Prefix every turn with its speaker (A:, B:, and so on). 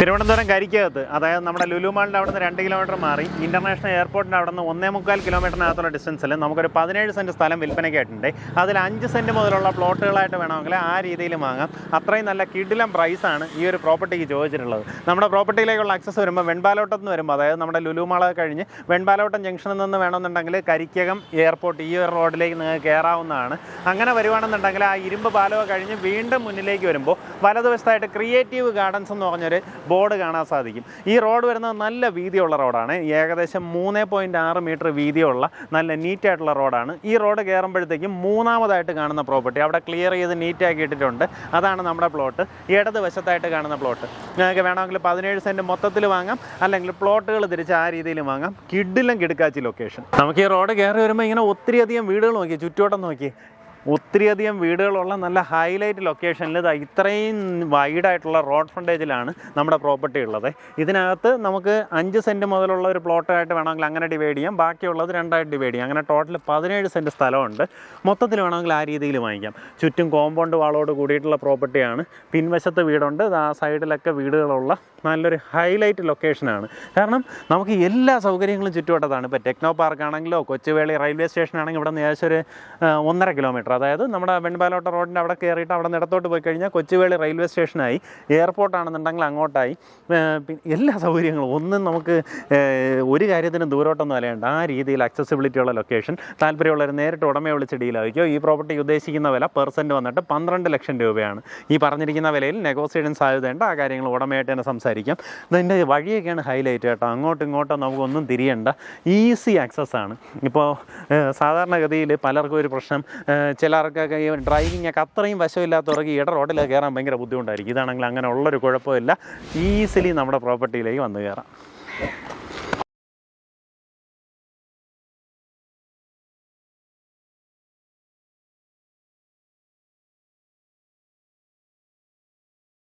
A: തിരുവനന്തപുരം കരിക്കകത്ത് അതായത് നമ്മുടെ ലുലുമാളിന്റെ അവിടെ നിന്ന് രണ്ട് കിലോമീറ്റർ മാറി ഇന്റർനാഷണൽ എയർപോർട്ടിന്റെ അവിടെ നിന്ന് ഒന്നേ മുക്കാൽ കിലോമീറ്ററിനകത്തുള്ള ഡിസ്റ്റൻസിൽ നമുക്കൊരു പതിനേഴ് സെന്റ് സ്ഥലം വിൽപ്പനയ്ക്കായിട്ടുണ്ട്. അതിൽ അഞ്ച് സെന്റ് മുതലുള്ള പ്ലോട്ടുകളായിട്ട് വേണമെങ്കിൽ ആ രീതിയിൽ വാങ്ങാം. അത്രയും നല്ല കിടിലം പ്രൈസാണ് ഈ ഒരു പ്രോപ്പർട്ടിക്ക് ചോദിച്ചിട്ടുള്ളത്. നമ്മുടെ പ്രോപ്പർട്ടിയിലേക്കുള്ള ആക്സസ് വരുമ്പോൾ വെൺപാലോട്ടത്ത് വരുമ്പോൾ അതായത് നമ്മുടെ ലുലുമാള കഴിഞ്ഞ് വെൺപാലോട്ടം ജംഗ്ഷനിൽ നിന്ന് വേണമെന്നുണ്ടെങ്കിൽ കരിക്കകം എയർപോർട്ട് ഈ ഒരു റോഡിലേക്ക് നിങ്ങൾക്ക് കയറാവുന്നതാണ്. അങ്ങനെ വരുവാണെന്നുണ്ടെങ്കിൽ ആ ഇരുമ്പ് പാലോ കഴിഞ്ഞ് വീണ്ടും മുന്നിലേക്ക് വരുമ്പോൾ വലതുവശത്തായിട്ട് ക്രിയേറ്റീവ് ഗാർഡൻസ് എന്ന് പറഞ്ഞൊരു ബോർഡ് കാണാൻ സാധിക്കും. ഈ റോഡ് വരുന്നത് നല്ല വീതിയുള്ള റോഡാണ്. ഏകദേശം മൂന്ന് പോയിന്റ് ആറ് മീറ്റർ വീതിയുള്ള നല്ല നീറ്റായിട്ടുള്ള റോഡാണ്. ഈ റോഡ് കയറുമ്പോഴത്തേക്കും മൂന്നാമതായിട്ട് കാണുന്ന പ്രോപ്പർട്ടി. അവിടെ ക്ലിയർ ചെയ്ത് നീറ്റാക്കി ഇട്ടിട്ടുണ്ട്. അതാണ് നമ്മുടെ പ്ലോട്ട് ഇടത് വശത്തായിട്ട് കാണുന്ന പ്ലോട്ട് നിങ്ങൾക്ക് വേണമെങ്കിൽ പതിനേഴ് സെന്റ് മൊത്തത്തിൽ വാങ്ങാം. അല്ലെങ്കിൽ പ്ലോട്ടുകൾ തിരിച്ച് ആ രീതിയിൽ വാങ്ങാം. കിഡിലും കിടുക്കാച്ചി ലൊക്കേഷൻ നമുക്ക് ഈ റോഡ് കയറി വരുമ്പോൾ ഇങ്ങനെ ഒത്തിരിയധികം വീടുകൾ നോക്കി. ചുറ്റുവട്ടം നോക്കി. ഒത്തിരിയധികം വീടുകളുള്ള നല്ല ഹൈലൈറ്റ് ലൊക്കേഷനിൽ ഇതാ ഇത്രയും വൈഡായിട്ടുള്ള റോഡ് ഫ്രണ്ടേജിലാണ് നമ്മുടെ പ്രോപ്പർട്ടി ഉള്ളത്. ഇതിനകത്ത് നമുക്ക് അഞ്ച് സെന്റ് മുതലുള്ള ഒരു പ്ലോട്ടായിട്ട് വേണമെങ്കിൽ അങ്ങനെ ഡിവൈഡ് ചെയ്യാം. ബാക്കിയുള്ളത് രണ്ടായിട്ട് ഡിവൈഡ് ചെയ്യാം. അങ്ങനെ ടോട്ടൽ പതിനേഴ് സെന്റ് സ്ഥലമുണ്ട്. മൊത്തത്തിൽ വേണമെങ്കിൽ ആ രീതിയിൽ വാങ്ങിക്കാം. ചുറ്റും കോമ്പൗണ്ട് വാളോട് കൂടിയിട്ടുള്ള പ്രോപ്പർട്ടിയാണ്. പിൻവശത്ത് വീടുണ്ട്. ആ സൈഡിലൊക്കെ വീടുകളുള്ള നല്ലൊരു ഹൈലൈറ്റ് ലൊക്കേഷനാണ്. കാരണം നമുക്ക് എല്ലാ സൗകര്യങ്ങളും ചുറ്റുവട്ടത്താണ്. ഇപ്പോൾ ടെക്നോ പാർക്ക് ആണെങ്കിലോ കൊച്ചുവേളി റെയിൽവേ സ്റ്റേഷൻ ആണെങ്കിൽ ഇവിടെ നിന്ന് ഏകദേശം ഒരു ഒന്നര കിലോമീറ്റർ. അതായത് നമ്മുടെ വെൺപാലോട്ട റോഡിന്റെ അവിടെ കയറിയിട്ട് അവിടെ നിന്ന് ഇടത്തോട്ട് പോയി കഴിഞ്ഞാൽ കൊച്ചുവേളി റെയിൽവേ സ്റ്റേഷനായി എയർപോർട്ടാണെന്നുണ്ടെങ്കിൽ അങ്ങോട്ടായി. എല്ലാ സൗകര്യങ്ങളും ഒന്നും നമുക്ക് ഒരു കാര്യത്തിനും ദൂരോട്ടൊന്നും അലയണ്ട. ആ രീതിയിൽ അക്സസിബിലിറ്റി ഉള്ള ലൊക്കേഷൻ താല്പര്യമുള്ളവർ നേരിട്ട് ഉടമയെ വിളിച്ച് ഡീലായിരിക്കും ഈ പ്രോപ്പർട്ടി ഉദ്ദേശിക്കുന്ന വില പെർസെന്റ് വന്നിട്ട് പന്ത്രണ്ട് ലക്ഷം രൂപയാണ്. ഈ പറഞ്ഞിരിക്കുന്ന വിലയിൽ നെഗോസിയേഷൻ സാധ്യതയുണ്ട്. ആ കാര്യങ്ങൾ ഉടമയായിട്ട് തന്നെ സംസാരിക്കാം. ഇതിന്റെ വഴിയൊക്കെയാണ് ഹൈലൈറ്റ് കേട്ടോ. അങ്ങോട്ടും ഇങ്ങോട്ടും നമുക്കൊന്നും തിരിയണ്ട ഈസി ആക്സസ് ആണ്. ഇപ്പോൾ സാധാരണഗതിയിൽ പലർക്കും ഒരു പ്രശ്നം ചിലർക്കൊക്കെ ഈ ഡ്രൈവിംഗ് ഒക്കെ അത്രയും വശമില്ലാത്തവർക്ക് ഇട റോഡിൽ കയറാൻ ഭയങ്കര ബുദ്ധിമുട്ടായിരിക്കും. ഇതാണെങ്കിൽ അങ്ങനെ ഉള്ളൊരു കുഴപ്പമില്ല. ഈസിലി നമ്മുടെ പ്രോപ്പർട്ടിയിലേക്ക് വന്ന് കയറാം